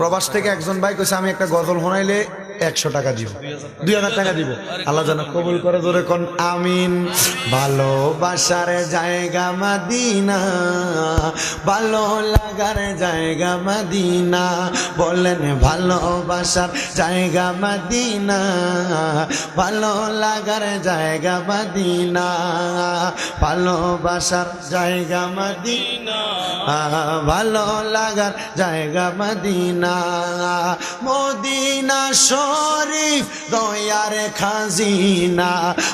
প্রবাস থেকে একজন ভাই কইছে আমি একটা গজল শোনাইলে একশো টাকা দিব। দুই হাজার টাকা দিব। আল্লাহ যেন কবুল করে ধরে কোন, আমিন। ভালোবাসার জায়গা মাদিনা, ভালো লাগার জায়গা মাদিনা। বললেন ভালোবাসার জায়গা মাদিনা, ভালো লাগার জায়গা মাদিনা। ভালোবাসার জায়গা মাদিনা, ভালো লাগার জায়গা মদিনা। মদিনা শরীফ, দয়ার খাজিনা,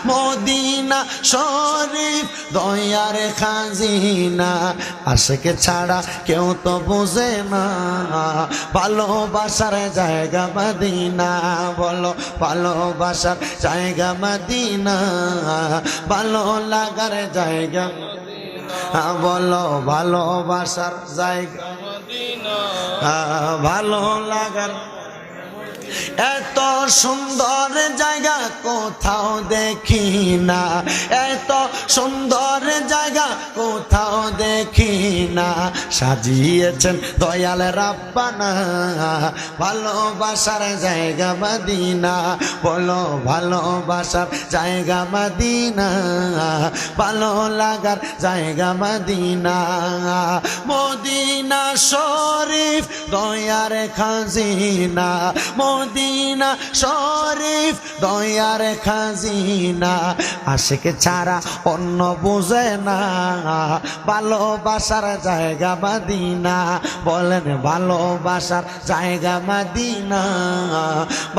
মদিনা শরীফ, দয়ার খাজিনা। আশেকে ছাড়া কেউ তো বোঝে না, ভালোবাসার জায়গা মদিনা, বলো ভালোবাসার জায়গা মদিনা, ভালো লাগার জায়গা বলো ভালোবাসার জায়গা ভালো লাগার এত সুন্দর জায়গা কোথাও দেখি না। এত সুন্দর দেখি না সাজিয়েছেন দয়াল রাব্বানা। ভালোবাসার জায়গা মদিনা, বলো ভালোবাসার জায়গা মদিনা, ভালো লাগার জায়গা মদিনা। মদিনা শরীফ দয়ার খাজিনা, মদিনা শরীফ দয়ার খাজিনা। আশেকে ছাড়া অন্য বোঝে না ভালোবাসার জায়গা মাদিনা। বলেন ভালোবাসার জায়গা মাদিনা।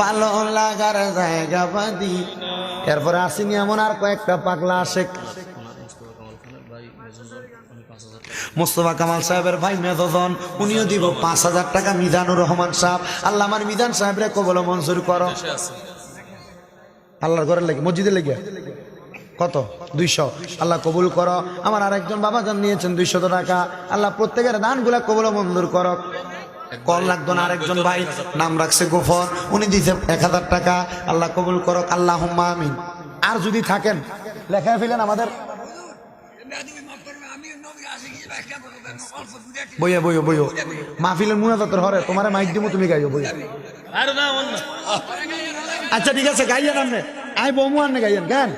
ভালো লাগার জায়গা মাদিনা। এরপরে আসেনি এমন আর কয়েকটা পাগলা আশেক। মোস্তফা কামাল সাহেবের ভাই মেধজন উনিও দিব পাঁচ হাজার টাকা মিজানুর রহমান সাহেব। আল্লাহ আমার মিজান সাহেবরে কবল মঞ্জুর করো। আল্লাহর ঘরের লেগে মসজিদের লেগে? কত? দুইশো। আল্লাহ কবুল করো। আমার আরেকজন বাবা যান নিয়েছেন দুইশত টাকা। আল্লাহ প্রত্যেকের দানগুলা কবুল মঞ্জুর করো কল লাগতো না আরেকজন ভাই নাম রাখছে গোফর। উনি দিতে এক হাজার টাকা। আল্লাহ কবুল করক। আল্লাহ আমিন। আর যদি থাকেন লেখায় ফেলেন আমাদের। বইয়া বইও বইও মাহফিলের মুনাজাতের হরে তোমার মাইক দিমু তুমি গাইও বইয়া। আচ্ছা ঠিক আছে গাইয়েন আপনি। আই বমু আপনি গাইয়েন গান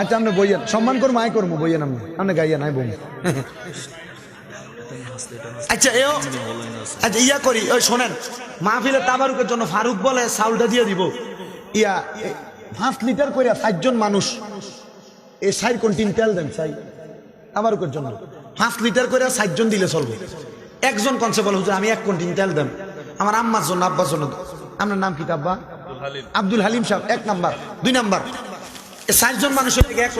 আচ্ছা আপনি বইয়েন সম্মান করব আই করব বইয়েন আপনি আপনি গাইয়েন আই বমু আচ্ছা এও আচ্ছা ইয়া করি ওই শোনেন মাহফিলের তাবারুকের জন্য ফারুক বলে চাউলটা দিয়ে দিব। ইয়া পাঁচ লিটার করে ষাটজন মানুষ এই সাইড কোনটিন তেল দেন সাই। তাবারুকের জন্য। পাঁচ লিটার করে ষাটজন দিলে চলবে। একজন কনসে বলে হুজুর আমি এক কোনটিন তেল দেন। আমার আম্মার জন্য আব্বার জন্য। আপনার নাম কি আব্বা? আব্দুল হালিম সাহেব এক নাম্বার। দুই নাম্বার। ষাটজন মানুষের এক